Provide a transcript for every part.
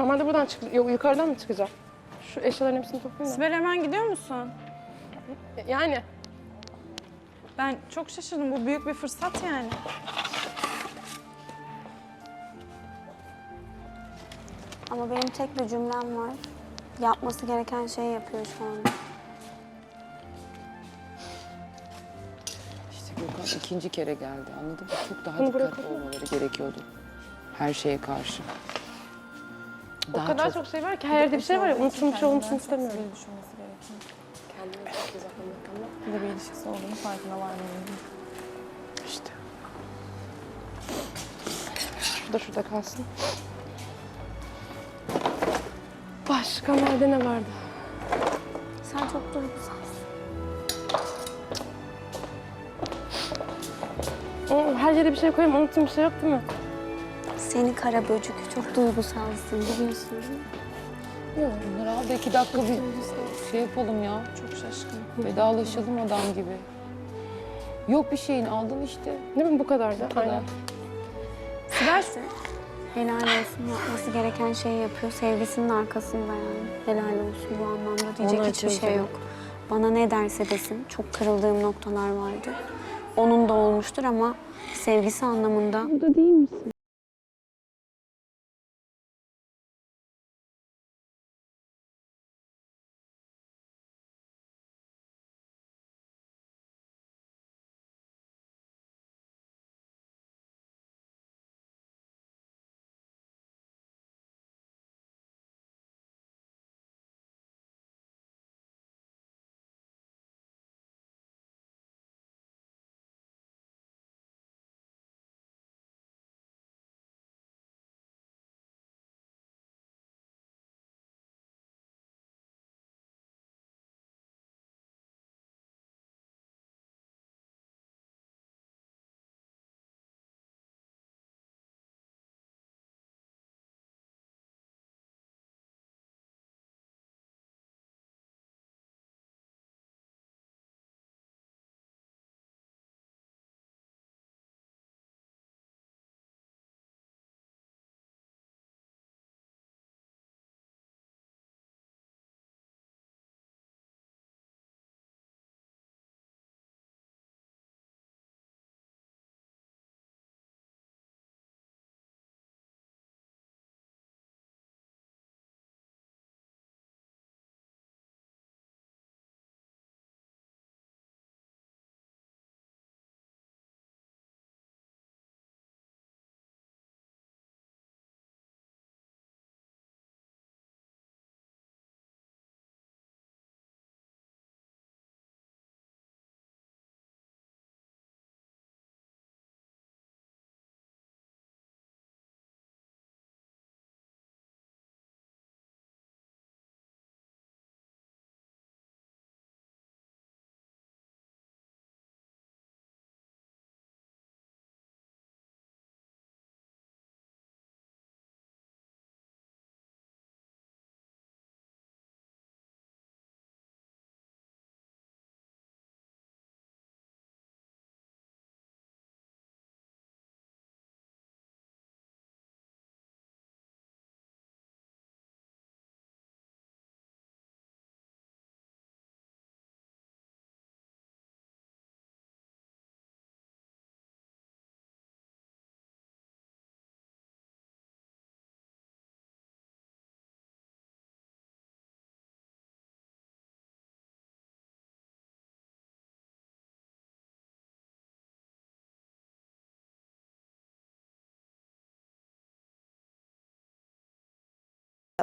Normalde buradan çık yok yukarıdan mı çıkacağım? Şu eşyaların hepsini toplayayım da. Sibel hemen gidiyor musun? Yani Ben çok şaşırdım. Bu büyük bir fırsat yani. Ama benim tek bir cümlem var. Yapması gereken şeyi yapıyor şu anda. İşte Gökhan ikinci kere geldi anladın mı? Çok daha Bunu dikkatli olmaları gerekiyordu. Her şeye karşı. O kadar çok, şey var ki her yerde bir şey var ya unutulmuş olmasını istemiyorum. düşünmesi gerekiyor. Bir de bir ilişkisi olduğunu farkına varmıyorum. İşte. Da şurada kalsın. Başka nerede ne vardı? Sen çok duygusalsın. Oo, her yere bir şey koyayım unuttuğum bir şey yok değil mi? Seni kara böcük çok duygusalsın biliyorsun değil mi? Yok al da iki dakika bir şey yapalım ya. Çok şaşkın. Vedalaşalım adam gibi. Yok bir şeyin aldın işte. Değil mi bu kadar da? Bu kadar. Aynen. Sibel helal olsun yapması gereken şeyi yapıyor. Sevgisinin arkasında yani. Helal olsun bu anlamda diyecek Onu hiçbir şey yok. Bana ne derse desin çok kırıldığım noktalar vardı. Onun da olmuştur ama sevgisi anlamında burada değil misin?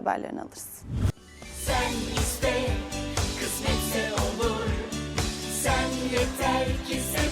haberlerini alırız. Sen iste, kısmetse olur. Sen yeter ki sen